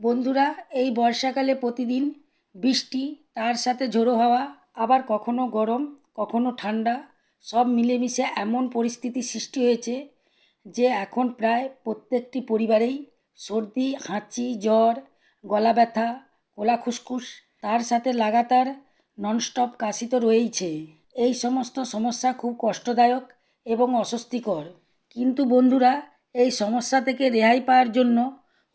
বন্ধুরা, এই বর্ষাকালে প্রতিদিন বৃষ্টি, তার সাথে ঝোড়ো হাওয়া, আবার কখনো গরম, কখনো ঠান্ডা, সব মিলেমিশে এমন পরিস্থিতি সৃষ্টি হয়েছে যে এখন প্রায় প্রত্যেকটি পরিবারেই সর্দি, হাঁচি, জ্বর, গলা ব্যথা গলা খুসখুস, তার সাথে লাগাতার ননস্টপ কাশি তো রয়েইছে। এই সমস্ত সমস্যা খুব কষ্টদায়ক এবং অস্বস্তিকর। কিন্তু বন্ধুরা, এই সমস্যা থেকে রেহাই পাওয়ার জন্য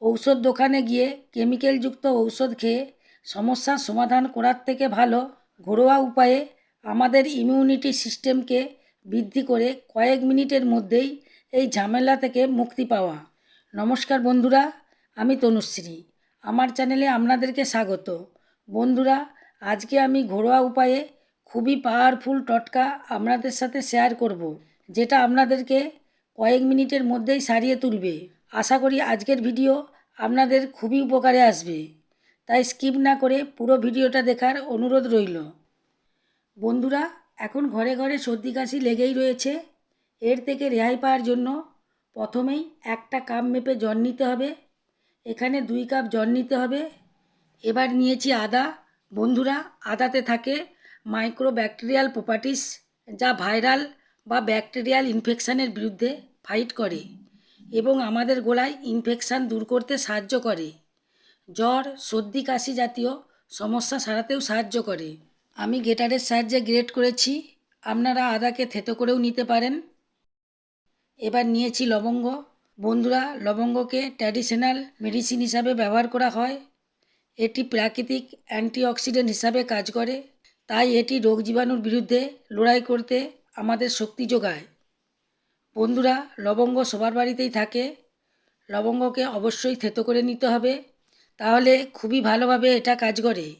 ঔষধ দোকানে গিয়ে কেমিক্যালযুক্ত ঔষধ খেয়ে সমস্যার সমাধান করার থেকে ভালো ঘরোয়া উপায়ে আমাদের ইমিউনিটি সিস্টেমকে বৃদ্ধি করে কয়েক মিনিটের মধ্যেই এই ঝামেলা থেকে মুক্তি পাওয়া। নমস্কার বন্ধুরা, আমি তনুশ্রী। আমার চ্যানেলে আপনাদেরকে স্বাগত। বন্ধুরা, আজকে আমি ঘরোয়া উপায়ে খুবই পাওয়ারফুল টটকা আপনাদের সাথে শেয়ার করব, যেটা আপনাদেরকে কয়েক মিনিটের মধ্যেই সারিয়ে তুলবে। আশা করি আজকের ভিডিও আপনাদের খুবই উপকারে আসবে। তাই স্কিপ না করে পুরো ভিডিওটা দেখার অনুরোধ রইল। বন্ধুরা, এখন ঘরে ঘরে সর্দি কাশি লেগেই রয়েছে। এর থেকে রেহাই পাওয়ার জন্য প্রথমেই একটা কাপ মেপে জল নিতে হবে। এখানে দুই কাপ জল নিতে হবে। এবার নিয়েছি আদা। বন্ধুরা, আদাতে থাকে মাইক্রো ব্যাকটেরিয়াল প্রপার্টিস যা ভাইরাল বা ব্যাকটেরিয়াল ইনফেকশানের বিরুদ্ধে ফাইট করে। এবং আমাদের গোলায় ইনফেকশান দূর করতে সাহায্য করে। জ্বর, সর্দি, কাশি জাতীয় সমস্যা সারাতেও সাহায্য করে। আমি গেটারের সাহায্যে গ্রেট করেছি। আপনারা আদাকে থেতো করেও নিতে পারেন। এবার নিয়েছি লবঙ্গ। বন্ধুরা, লবঙ্গকে ট্র্যাডিশনাল মেডিসিন হিসাবে ব্যবহার করা হয়। এটি প্রাকৃতিক অ্যান্টিঅক্সিডেন্ট হিসাবে কাজ করে। তাই এটি রোগ জীবাণুর বিরুদ্ধে লড়াই করতে আমাদের শক্তি যোগায়। বন্ধুরা, লবঙ্গ সবার বাড়িতেই থাকে। লবঙ্গকে অবশ্যই থেতো করে নিতে হবে। তাহলে খুবই ভালোভাবে এটা কাজ করে।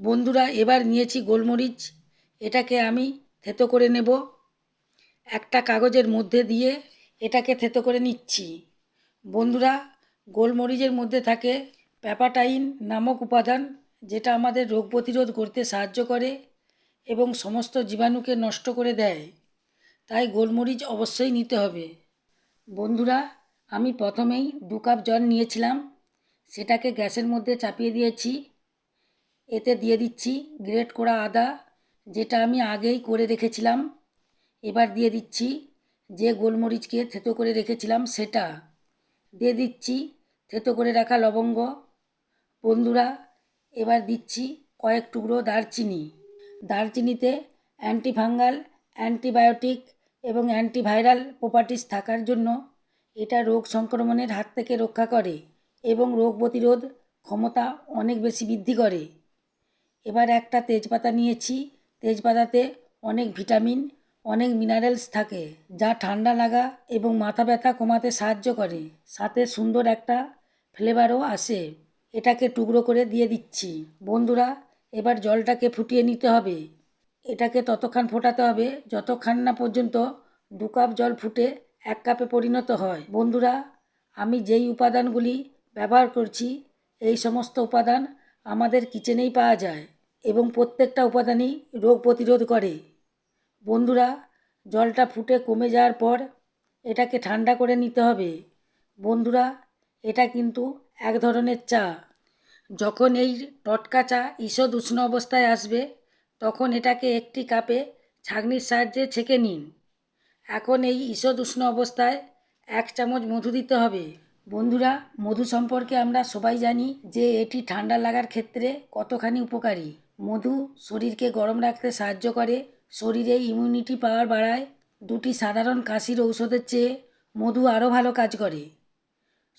বন্ধুরা, এবার নিয়েছি গোলমরিচ। এটাকে আমি থেতো করে নেব। একটা কাগজের মধ্যে দিয়ে এটাকে থেতো করে নিচ্ছি। বন্ধুরা, গোলমরিচের মধ্যে থাকে প্যাপাটাইন নামক উপাদান, যেটা আমাদের রোগ প্রতিরোধ করতে সাহায্য করে এবং সমস্ত জীবাণুকে নষ্ট করে দেয়। তাই গোলমরিচ অবশ্যই নিতে হবে। বন্ধুরা, আমি প্রথমেই দু কাপ জল নিয়েছিলাম। সেটাকে গ্যাসের মধ্যে চাপিয়ে দিয়েছি। এতে দিয়ে দিচ্ছি গ্রেট করা আদা, যেটা আমি আগেই করে রেখেছিলাম। এবার দিয়ে দিচ্ছি যে গোলমরিচকে থেতো করে রেখেছিলাম সেটা। দিয়ে দিচ্ছি থেতো করে রাখা লবঙ্গ। বন্ধুরা, এবার দিচ্ছি কয়েক টুকরো দারচিনি। দারচিনিতে অ্যান্টিফাঙ্গাল, অ্যান্টিবায়োটিক এবং অ্যান্টিভাইরাল প্রপার্টিস থাকার জন্য এটা রোগ সংক্রমণের হাত থেকে রক্ষা করে এবং রোগ প্রতিরোধ ক্ষমতা অনেক বেশি বৃদ্ধি করে। এবার একটা তেজপাতা নিয়েছি। তেজপাতাতে অনেক ভিটামিন, অনেক মিনারেলস থাকে যা ঠান্ডা লাগা এবং মাথা ব্যথা কমাতে সাহায্য করে। সাথে সুন্দর একটা ফ্লেভারও আসে। এটাকে টুকরো করে দিয়ে দিচ্ছি। বন্ধুরা, এবার জলটাকে ফুটিয়ে নিতে হবে। এটাকে ততক্ষণ ফোটাতে হবে যতক্ষণ না পর্যন্ত দু কাপ জল ফুটে এক কাপে পরিণত হয়। বন্ধুরা, আমি যেই উপাদানগুলি ব্যবহার করছি, এই সমস্ত উপাদান আমাদের কিচেনেই পাওয়া যায় এবং প্রত্যেকটা উপাদানই রোগ প্রতিরোধ করে। বন্ধুরা, জলটা ফুটে কমে যাওয়ার পর এটাকে ঠান্ডা করে নিতে হবে। বন্ধুরা, এটা কিন্তু এক ধরনের চা। যখন এই টটকা চা ঈষৎ উষ্ণ অবস্থায় আসবে তখন এটাকে একটি কাপে ছাঁকনির সাহায্যে ছেঁকে নিন। এখন এই ঈষদ উষ্ণ অবস্থায় এক চামচ মধু দিতে হবে। বন্ধুরা, মধু সম্পর্কে আমরা সবাই জানি যে এটি ঠান্ডা লাগার ক্ষেত্রে কতখানি উপকারী। মধু শরীরকে গরম রাখতে সাহায্য করে, শরীরে ইমিউনিটি পাওয়ার বাড়ায়, দুটি সাধারণ কাশির ঔষধের চেয়ে মধু আরও ভালো কাজ করে।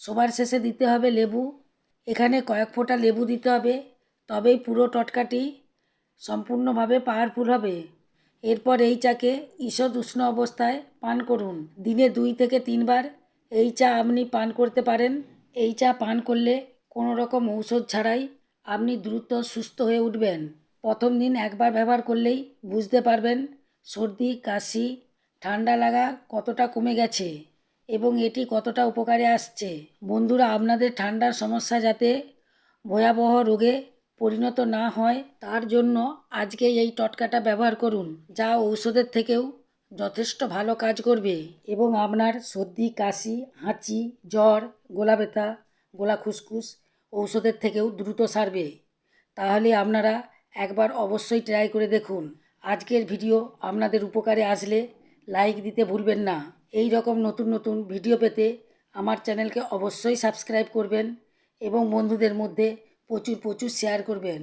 সবার শেষে দিতে হবে লেবু। এখানে কয়েক ফোঁটা লেবু দিতে হবে, তবেই পুরো টটকাটি সম্পূর্ণভাবে পাওয়ারফুল হবে। এরপর এই চাকে ঈষৎ উষ্ণ অবস্থায় পান করুন। দিনে দুই থেকে তিনবার এই চা আপনি পান করতে পারেন। এই চা পান করলে কোনো রকম ঔষধ ছাড়াই আপনি দ্রুত সুস্থ হয়ে উঠবেন। প্রথম দিন একবার ব্যবহার করলেই বুঝতে পারবেন সর্দি, কাশি, ঠান্ডা লাগা কতটা কমে গেছে এবং এটি কতটা উপকারে আসছে। বন্ধুরা, আপনাদের ঠান্ডার সমস্যা যাতে ভয়াবহ রোগে পরিণত না হয়, তার জন্য আজকে এই টটকাটা ব্যবহার করুন, যা ঔষধের থেকেও যথেষ্ট ভালো কাজ করবে এবং আপনার সর্দি, কাশি, হাঁচি, জ্বর গলা ব্যথা গলা খুসখুস ঔষধের থেকেও দ্রুত সারবে। তাহলে আপনারা একবার অবশ্যই ট্রাই করে দেখুন। আজকের ভিডিও আপনাদের উপকারে আসলে লাইক দিতে ভুলবেন না। এই রকম নতুন নতুন ভিডিও পেতে আমার চ্যানেলকে অবশ্যই সাবস্ক্রাইব করবেন এবং বন্ধুদের মধ্যে প্রচুর প্রচুর শেয়ার করবেন।